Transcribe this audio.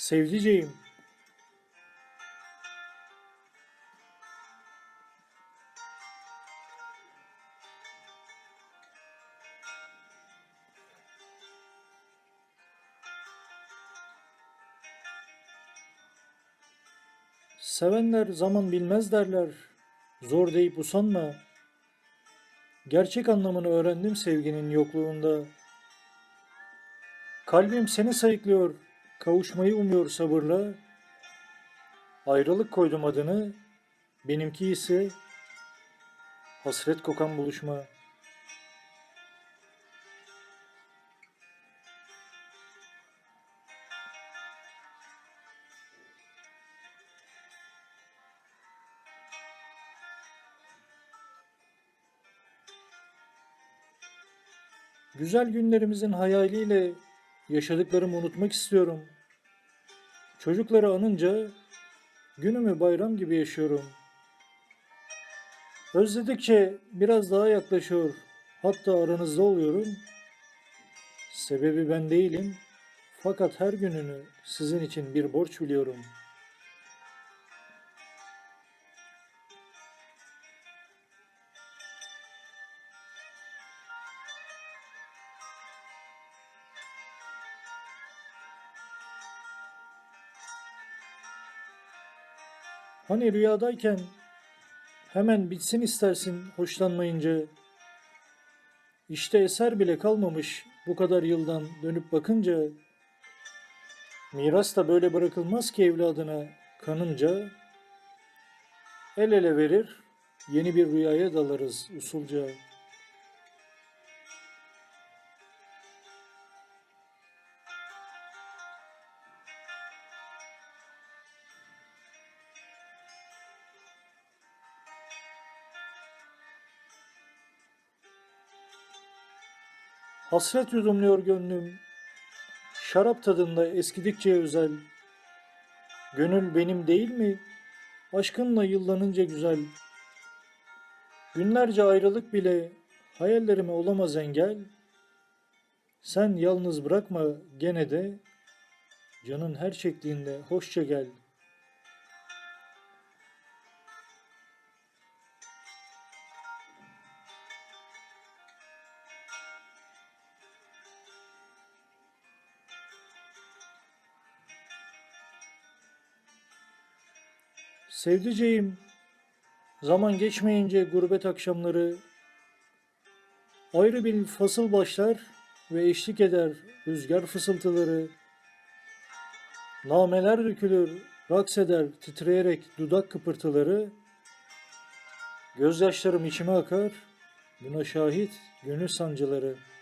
Sevdiceğim. Sevenler zaman bilmez derler. Zor deyip usanma. Gerçek anlamını öğrendim sevginin yokluğunda. Kalbim seni sayıklıyor, kavuşmayı umuyor sabırla. Ayrılık koydum adını, benimki ise hasret kokan buluşma. Güzel günlerimizin hayaliyle yaşadıklarımı unutmak istiyorum. Çocukları anınca günümü bayram gibi yaşıyorum. Özledikçe biraz daha yaklaşıyor. Hatta aranızda oluyorum. Sebebi ben değilim. Fakat her gününü sizin için bir borç biliyorum. Hani rüyadayken hemen bitsin istersin hoşlanmayınca. İşte eser bile kalmamış bu kadar yıldan dönüp bakınca. Miras da böyle bırakılmaz ki evladına kanınca. El ele verir, yeni bir rüyaya dalarız usulca. Hasret yudumluyor gönlüm, şarap tadında eskidikçe özel. Gönül benim değil mi? Aşkınla yıllanınca güzel. Günlerce ayrılık bile hayallerime olamaz engel. Sen yalnız bırakma gene de canın her çektiğinde hoşça gel. Sevdiceğim, zaman geçmeyince gurbet akşamları ayrı bir fasıl başlar ve eşlik eder rüzgar fısıltıları. Nameler dökülür, raks eder titreyerek dudak kıpırtıları. Gözyaşlarım içime akar, buna şahit gönül sancıları.''